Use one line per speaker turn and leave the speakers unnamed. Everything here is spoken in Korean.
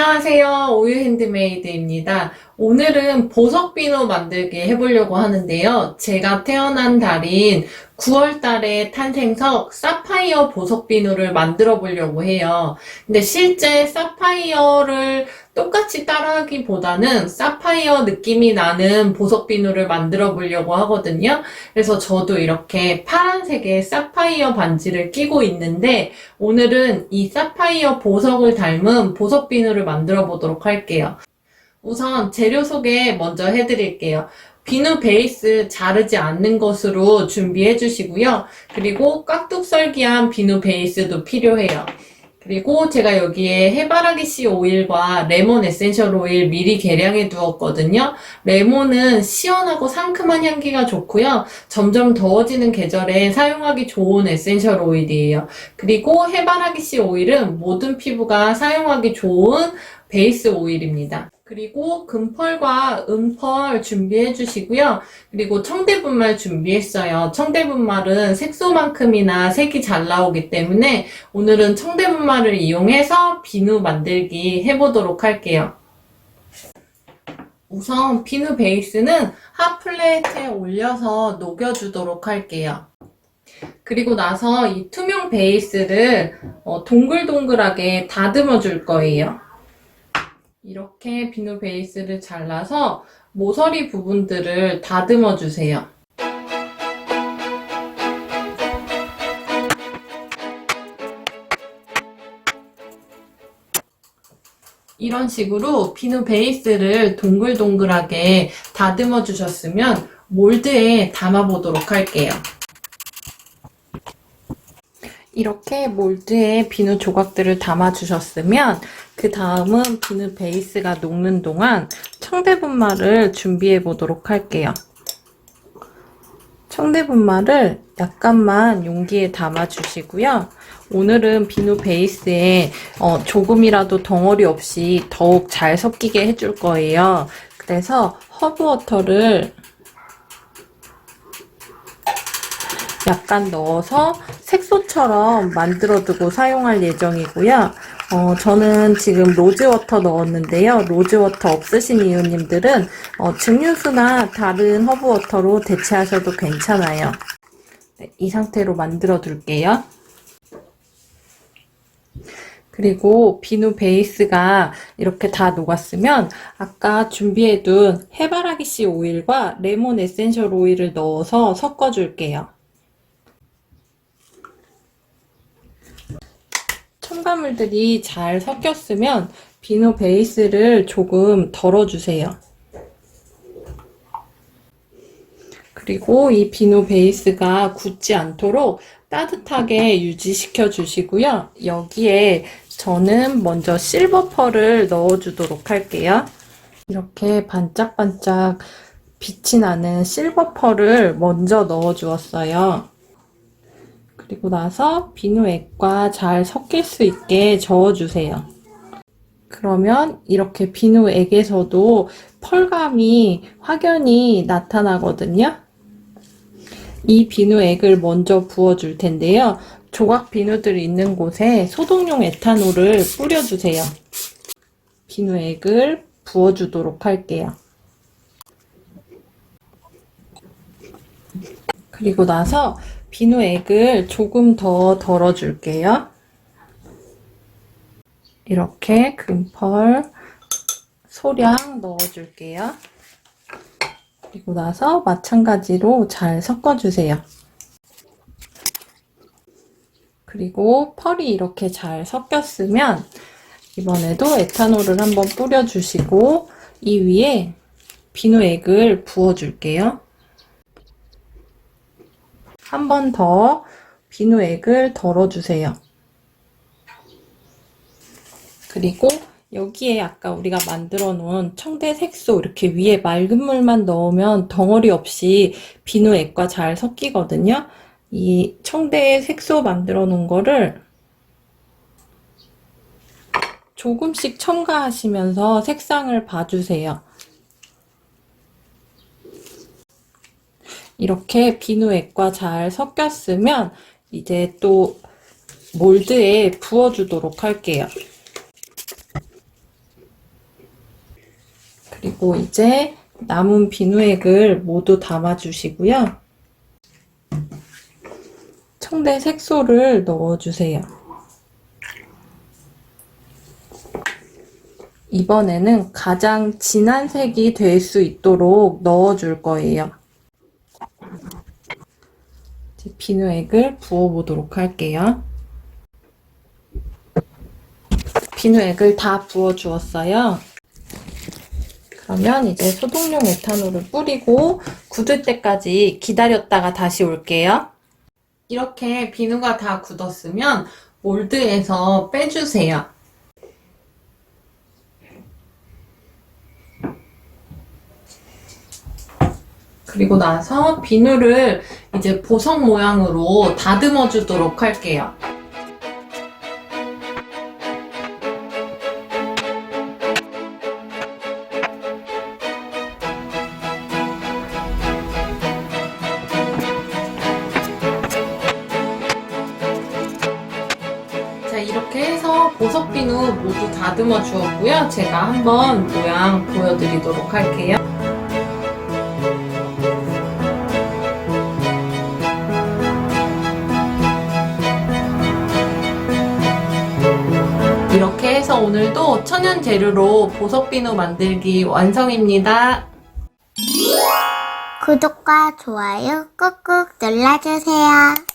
안녕하세요. 오유 핸드메이드입니다. 오늘은 보석 비누 만들기 해보려고 하는데요. 제가 태어난 달인 9월 달에 탄생석 사파이어 보석 비누를 만들어 보려고 해요. 근데 실제 사파이어를 똑같이 따라하기보다는 사파이어 느낌이 나는 보석 비누를 만들어 보려고 하거든요. 그래서 저도 이렇게 파란색의 사파이어 반지를 끼고 있는데 오늘은 이 사파이어 보석을 닮은 보석 비누를 만들어 보도록 할게요. 우선 재료 소개 먼저 해드릴게요. 비누 베이스 자르지 않는 것으로 준비해 주시고요. 그리고 깍둑썰기한 비누 베이스도 필요해요. 그리고 제가 여기에 해바라기 씨 오일과 레몬 에센셜 오일 미리 계량해 두었거든요. 레몬은 시원하고 상큼한 향기가 좋고요. 점점 더워지는 계절에 사용하기 좋은 에센셜 오일이에요. 그리고 해바라기 씨 오일은 모든 피부가 사용하기 좋은 베이스 오일입니다. 그리고 금펄과 은펄 준비해 주시고요. 그리고 청대분말 준비했어요. 청대분말은 색소만큼이나 색이 잘 나오기 때문에 오늘은 청대분말을 이용해서 비누 만들기 해보도록 할게요. 우선 비누 베이스는 핫플레이트에 올려서 녹여주도록 할게요. 그리고 나서 이 투명 베이스를 어, 동글동글하게 다듬어 줄 거예요. 이렇게 비누 베이스를 잘라서 모서리 부분들을 다듬어 주세요. 이런 식으로 비누 베이스를 동글동글하게 다듬어 주셨으면 몰드에 담아 보도록 할게요. 이렇게 몰드에 비누 조각들을 담아 주셨으면 그 다음은 비누 베이스가 녹는 동안 청대분말을 준비해 보도록 할게요. 청대분말을 약간만 용기에 담아 주시고요. 오늘은 비누 베이스에 어, 조금이라도 덩어리 없이 더욱 잘 섞이게 해줄 거예요. 그래서 허브워터를 약간 넣어서 색소처럼 만들어두고 사용할 예정이고요. 어, 저는 지금 로즈워터 넣었는데요. 로즈워터 없으신 이유님들은 어, 증류수나 다른 허브워터로 대체하셔도 괜찮아요. 네, 이 상태로 만들어 둘게요. 그리고 비누 베이스가 이렇게 다 녹았으면 아까 준비해둔 해바라기 씨 오일과 레몬 에센셜 오일을 넣어서 섞어줄게요. 첨가물들이 잘 섞였으면 비누 베이스를 조금 덜어주세요. 그리고 이 비누 베이스가 굳지 않도록 따뜻하게 유지시켜 주시고요. 여기에 저는 먼저 실버 펄을 넣어 주도록 할게요. 이렇게 반짝반짝 빛이 나는 실버 펄을 먼저 넣어 주었어요. 그리고 나서 비누액과 잘 섞일 수 있게 저어주세요. 그러면 이렇게 비누액에서도 펄감이 확연히 나타나거든요. 이 비누액을 먼저 부어줄 텐데요. 조각 비누들 있는 곳에 소독용 에탄올을 뿌려주세요. 비누액을 부어주도록 할게요. 그리고 나서 비누액을 조금 더 덜어줄게요. 이렇게 금펄 소량 넣어줄게요. 그리고 나서 마찬가지로 잘 섞어주세요. 그리고 펄이 이렇게 잘 섞였으면 이번에도 에탄올을 한번 뿌려주시고 이 위에 비누액을 부어줄게요. 한 번 더 비누액을 덜어주세요. 그리고 여기에 아까 우리가 만들어 놓은 청대 색소 이렇게 위에 맑은 물만 넣으면 덩어리 없이 비누액과 잘 섞이거든요. 이 청대 색소 만들어 놓은 거를 조금씩 첨가하시면서 색상을 봐주세요. 이렇게 비누액과 잘 섞였으면 이제 또 몰드에 부어주도록 할게요. 그리고 이제 남은 비누액을 모두 담아주시고요. 청대 색소를 넣어주세요. 이번에는 가장 진한 색이 될 수 있도록 넣어줄 거예요. 이제 비누액을 부어보도록 할게요. 비누액을 다 부어주었어요. 그러면 이제 소독용 에탄올을 뿌리고 굳을 때까지 기다렸다가 다시 올게요. 이렇게 비누가 다 굳었으면 몰드에서 빼주세요. 그리고 나서 비누를 이제 보석 모양으로 다듬어 주도록 할게요. 자, 이렇게 해서 보석 비누 모두 다듬어 주었고요. 제가 한번 모양 보여드리도록 할게요. 오늘도 천연 재료로 보석 비누 만들기 완성입니다.
구독과 좋아요 꾹꾹 눌러주세요.